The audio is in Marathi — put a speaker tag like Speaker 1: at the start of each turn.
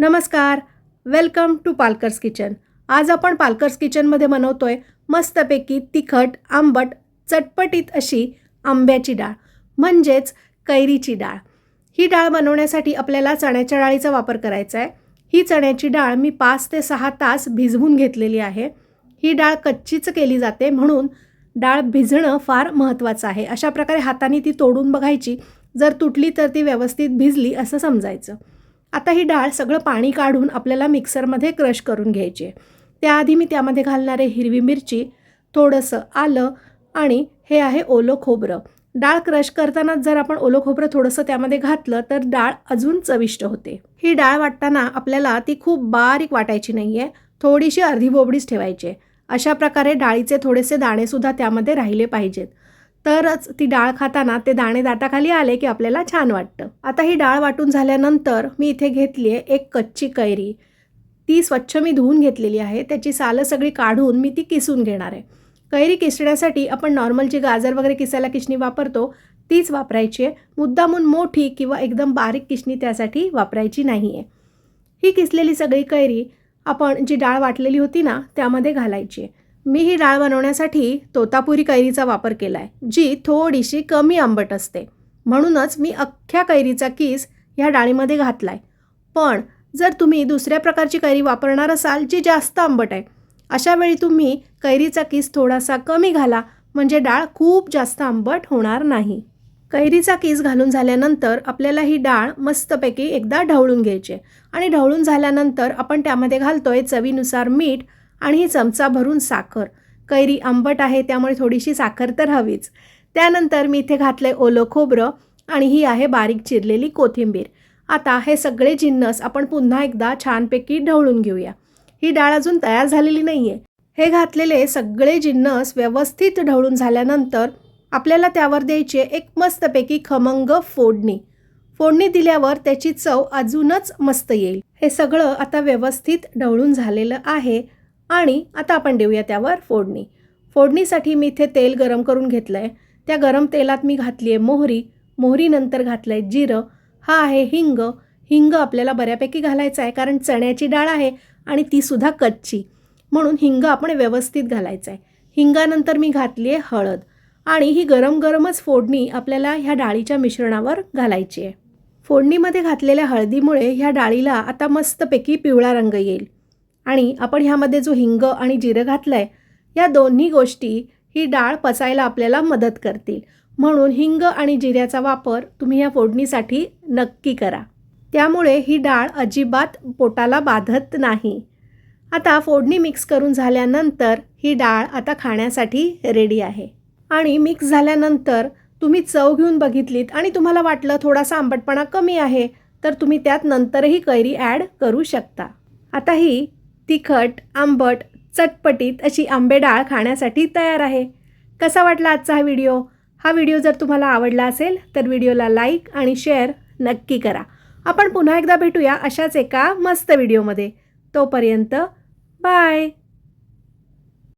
Speaker 1: नमस्कार. वेलकम टू पालकर्स किचन आज आपण पालकर्स किचनमध्ये बनवतो आहे मस्तपैकी तिखट आंबट चटपटीत अशी आंब्याची डाळ म्हणजेच कैरीची डाळ. ही डाळ बनवण्यासाठी आपल्याला चण्याच्या डाळीचा वापर करायचा आहे ही चण्याची डाळ मी पाच ते सहा तास भिजवून घेतलेली आहे. ही डाळ कच्चीच केली जाते म्हणून डाळ भिजणं फार महत्त्वाचं आहे. अशा प्रकारे हाताने ती तोडून बघायची. जर तुटली तर ती व्यवस्थित भिजली असं समजायचं. आता ही डाळ सगळं पाणी काढून आपल्याला मिक्सरमध्ये क्रश करून घ्यायची आहे. त्याआधी मी त्यामध्ये घालणारे हिरवी मिरची थोडंसं आलं आणि हे आहे ओलं खोबरं. डाळ क्रश करतानाच जर आपण ओलं खोबरं थोडंसं त्यामध्ये घातलं तर डाळ अजून चविष्ट होते. ही डाळ वाटताना आपल्याला ती खूप बारीक वाटायची नाही आहे थोडीशी अर्धी बोबडीच ठेवायची आहे. अशा प्रकारे डाळीचे थोडेसे दाणेसुद्धा त्यामध्ये राहिले पाहिजेत. तरच ती डाळ खाताना ते दाणे दाताखाली आले की आपल्याला छान वाटतं. आता ही डाळ वाटून झाल्यानंतर मी इथे घेतली आहे एक कच्ची कैरी. ती स्वच्छ मी धुवून घेतलेली आहे. त्याची सालं सगळी काढून मी ती किसून घेणार आहे. कैरी किसण्यासाठी आपण नॉर्मल जी गाजर वगैरे किसायला किसणी वापरतो तीच वापरायची आहे. मुद्दामून मोठी किंवा एकदम बारीक किसणी त्यासाठी वापरायची नाही आहे ही किसलेली सगळी कैरी आपण जी डाळ वाटलेली होती ना त्यामध्ये घालायची आहे. मी ही डाळ बनवण्यासाठी तोतापुरी कैरीचा वापर केला आहे जी थोडीशी कमी आंबट असते. म्हणूनच मी अख्ख्या कैरीचा किस ह्या डाळीमध्ये घातला आहे पण जर तुम्ही दुसऱ्या प्रकारची कैरी वापरणार असाल जी जास्त आंबट आहे अशा वेळी तुम्ही कैरीचा किस थोडासा कमी घाला म्हणजे डाळ खूप जास्त आंबट होणार नाही. कैरीचा किस घालून झाल्यानंतर आपल्याला ही डाळ मस्तपैकी एकदा ढवळून घ्यायची आहे. आणि ढवळून झाल्यानंतर आपण त्यामध्ये घालतोय चवीनुसार मीठ आणि ही चमचा भरून साखर. कैरी आंबट आहे त्यामुळे थोडीशी साखर तर हवीच. त्यानंतर मी इथे घातलं आहे ओलं खोबरं आणि ही आहे बारीक चिरलेली कोथिंबीर. आता हे सगळे जिन्नस आपण पुन्हा एकदा छानपैकी ढवळून घेऊया. ही डाळ अजून तयार झालेली नाही आहे हे घातलेले सगळे जिन्नस व्यवस्थित ढवळून झाल्यानंतर आपल्याला त्यावर द्यायची एक मस्तपैकी खमंग फोडणी. फोडणी दिल्यावर त्याची चव अजूनच मस्त येईल. हे सगळं आता व्यवस्थित ढवळून झालेलं आहे. आणि आता आपण देऊया त्यावर फोडणी. फोडणीसाठी मी इथे तेल गरम करून घेतलं आहे त्या गरम तेलात मी घातली आहे मोहरी मोहरीनंतर घातलं आहे जिरं. हा आहे हिंग. हिंग आपल्याला बऱ्यापैकी घालायचं आहे कारण चण्याची डाळ आहे आणि तीसुद्धा कच्ची. म्हणून हिंग आपण व्यवस्थित घालायचं आहे हिंगानंतर मी घातली आहे हळद. आणि ही गरम गरमच फोडणी आपल्याला ह्या डाळीच्या मिश्रणावर घालायची आहे फोडणीमध्ये घातलेल्या हळदीमुळे ह्या डाळीला आता मस्तपैकी पिवळा रंग येईल. आणि आपण ह्यामध्ये जो हिंग आणि जिरं घातलं आहे या दोन्ही गोष्टी ही डाळ पचायला आपल्याला मदत करतील. म्हणून हिंग आणि जिऱ्याचा वापर तुम्ही या फोडणीसाठी नक्की करा. त्यामुळे ही डाळ अजिबात पोटाला बाधत नाही. आता फोडणी मिक्स करून झाल्यानंतर ही डाळ आता खाण्यासाठी रेडी आहे. आणि मिक्स झाल्यानंतर तुम्ही चव घेऊन बघितलीत आणि तुम्हाला वाटलं थोडासा आंबटपणा कमी आहे तर तुम्ही त्यात नंतरही कैरी ॲड करू शकता. आता ही तिखट आंबट चटपटीत अशी आंबे डाळ खाण्यासाठी तयार आहे. कसा वाटला आजचा हा व्हिडिओ? हा व्हिडिओ जर तुम्हाला आवडला असेल तर व्हिडिओला लाईक आणि शेअर नक्की करा. आपण पुन्हा एकदा भेटूया अशाच एका मस्त व्हिडिओमध्ये. तोपर्यंत बाय!